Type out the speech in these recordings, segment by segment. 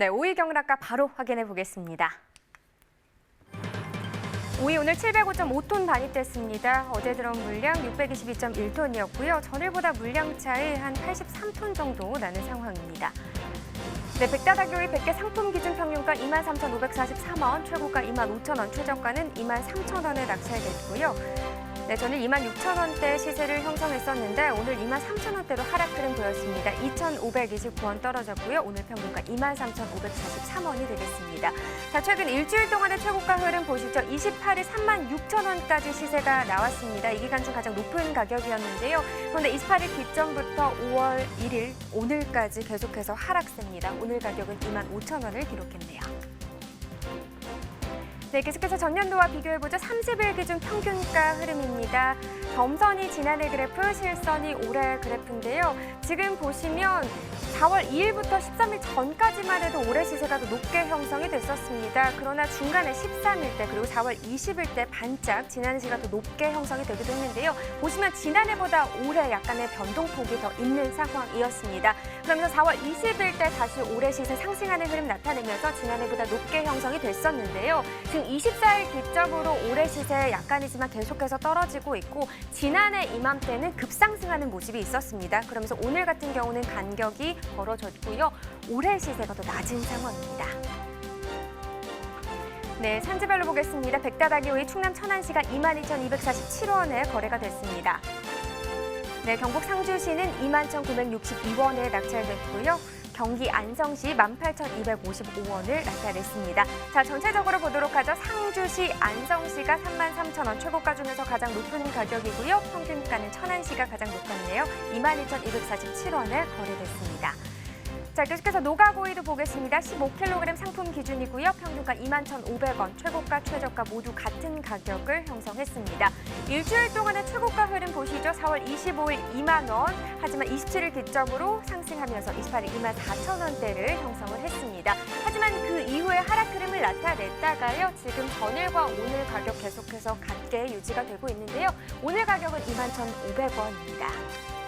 네, 5위 경락가 바로 확인해 보겠습니다. 5위 오늘 705.5톤 반입됐습니다. 어제 들어온 물량 622.1톤이었고요. 전일보다 물량 차이 한 83톤 정도 나는 상황입니다. 네, 백다다교의 100개 상품 기준 평균가 23,543원, 최고가 25,000원, 최저가는 23,000원에 낙찰됐고요. 네, 전일 26,000원대 시세를 형성했었는데 오늘 23,000원대로 하락 흐름 보였습니다. 2,529원 떨어졌고요. 오늘 평균가 23,543원이 되겠습니다. 자, 최근 일주일 동안의 최고가 흐름 보시죠. 28일 36,000원까지 시세가 나왔습니다. 이 기간 중 가장 높은 가격이었는데요. 그런데 28일 기점부터 5월 1일 오늘까지 계속해서 하락세입니다. 오늘 가격은 25,000원을 기록했네요. 네, 계속해서 전년도와 비교해보죠. 30일 기준 평균가 흐름입니다. 점선이 지난해 그래프, 실선이 올해 그래프인데요. 지금 보시면 4월 2일부터 13일 전까지만 해도 올해 시세가 더 높게 형성이 됐었습니다. 그러나 중간에 13일 때 그리고 4월 20일 때 반짝 지난해 시가 더 높게 형성이 되기도 했는데요. 보시면 지난해보다 올해 약간의 변동폭이 더 있는 상황이었습니다. 그러면서 4월 20일 때 다시 올해 시세 상승하는 흐름 나타내면서 지난해보다 높게 형성이 됐었는데요. 지금 24일 기점으로 올해 시세 약간이지만 계속해서 떨어지고 있고 지난해 이맘때는 급상승하는 모습이 있었습니다. 그러면서 오늘 같은 경우는 간격이 벌어졌고요. 올해 시세가 더 낮은 상황입니다. 네, 산지별로 보겠습니다. 백다다기 오이 충남 천안시가 22,247원에 거래가 됐습니다. 네, 경북 상주시는 21,962원에 낙찰됐고요. 경기 안성시 18,255원을 나타냈습니다. 자, 전체적으로 보도록 하죠. 상주시, 안성시가 33,000원, 최고가 중에서 가장 높은 가격이고요. 평균가는 천안시가 가장 높았네요. 22,247원에 거래됐습니다. 자, 계속해서 노가고이도 보겠습니다. 15kg 상품 기준이고요. 평균가 21,500원, 최고가, 최저가 모두 같은 가격을 형성했습니다. 일주일 동안의 최고가 흐름 보시죠. 4월 25일 2만 원, 하지만 27일 기점으로 상승하면서 28일 2만 4천 원대를 형성을 했습니다. 하지만 그 이후에 하락 흐름을 나타냈다가요. 지금 전일과 오늘 가격 계속해서 같게 유지가 되고 있는데요. 오늘 가격은 21,500원입니다.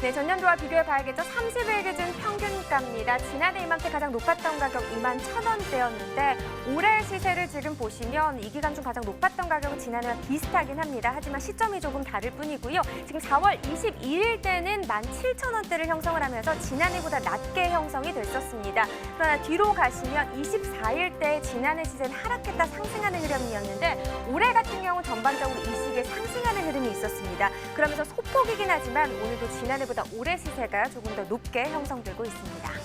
네, 전년도와 비교해 봐야겠죠. 30일 기준 평균가입니다. 지난해 이맘때 가장 높았던 가격 2만 1,000원대였는데 올해 시세를 지금 보시면 이 기간 중 가장 높았던 가격은 지난해와 비슷하긴 합니다. 하지만 시점이 조금 다를 뿐이고요. 지금 4월 22일 때는 17,000원대를 형성을 하면서 지난해보다 낮게 형성이 됐었습니다. 그러나 뒤로 가시면 24일 때 지난해 시세는 하락했다 상승하는 흐름이었는데 올해 같은 경우 전반적으로 이 시기에 상승하는 흐름이 있었습니다. 그러면서 소폭이긴 하지만 오늘도 지난해 보다 올해 시세가 조금 더 높게 형성되고 있습니다.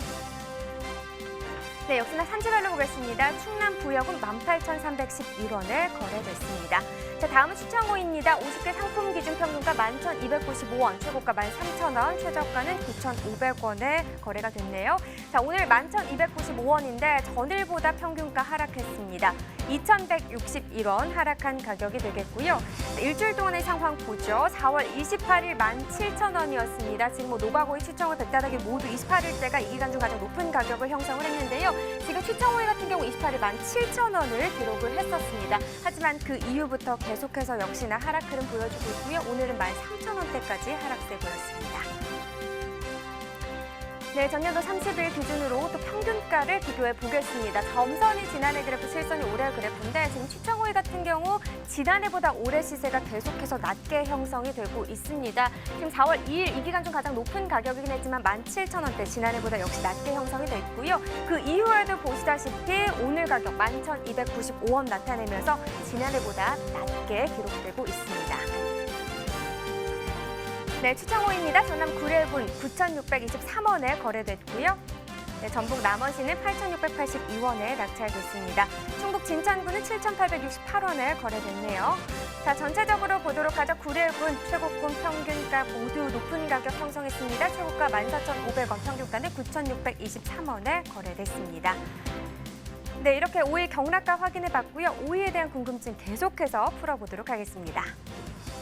네, 역시나 산지별로 보겠습니다. 충남 부역은 18,311원에 거래됐습니다. 자, 다음은 추천호입니다. 50개 상품 기준 평균가 11,295원, 최고가 13,000원, 최저가는 9,500원에 거래가 됐네요. 자, 오늘 11,295원인데 전일보다 평균가 하락했습니다. 2,161원 하락한 가격이 되겠고요. 네, 일주일 동안의 상황 보죠. 4월 28일 17,000원이었습니다. 지금 뭐 노바고이 추천호 백다닥이 모두 28일대가 이 기간 중 가장 높은 가격을 형성을 했는데요. 지금 추천호이 같은 경우 28일 17,000원을 기록을 했었습니다. 하지만 그 이후부터 계속해서 역시나 하락 흐름 보여주고 있고요. 오늘은 13,000원대까지 하락세 보였습니다. 네, 전년도 30일 기준으로 또 평균가를 비교해 보겠습니다. 점선이 지난해 그래프, 실선이 올해 그래프인데 지금 추천호일 같은 경우 지난해보다 올해 시세가 계속해서 낮게 형성이 되고 있습니다. 지금 4월 2일 이 기간 중 가장 높은 가격이긴 했지만 17,000원대 지난해보다 역시 낮게 형성이 됐고요. 그 이후에도 보시다시피 오늘 가격 11,295원 나타내면서 지난해보다 낮게 기록되고 있습니다. 네, 추천호입니다. 전남 구례군 9,623원에 거래됐고요. 네, 전북 남원시는 8,682원에 낙찰됐습니다. 충북 진천군은 7,868원에 거래됐네요. 자, 전체적으로 보도록 하죠. 구례군 최고군 평균가 모두 높은 가격 형성했습니다. 최고가 14,500원, 평균가는 9,623원에 거래됐습니다. 네, 이렇게 5일 경락가 확인해 봤고요. 5위에 대한 궁금증 계속해서 풀어보도록 하겠습니다.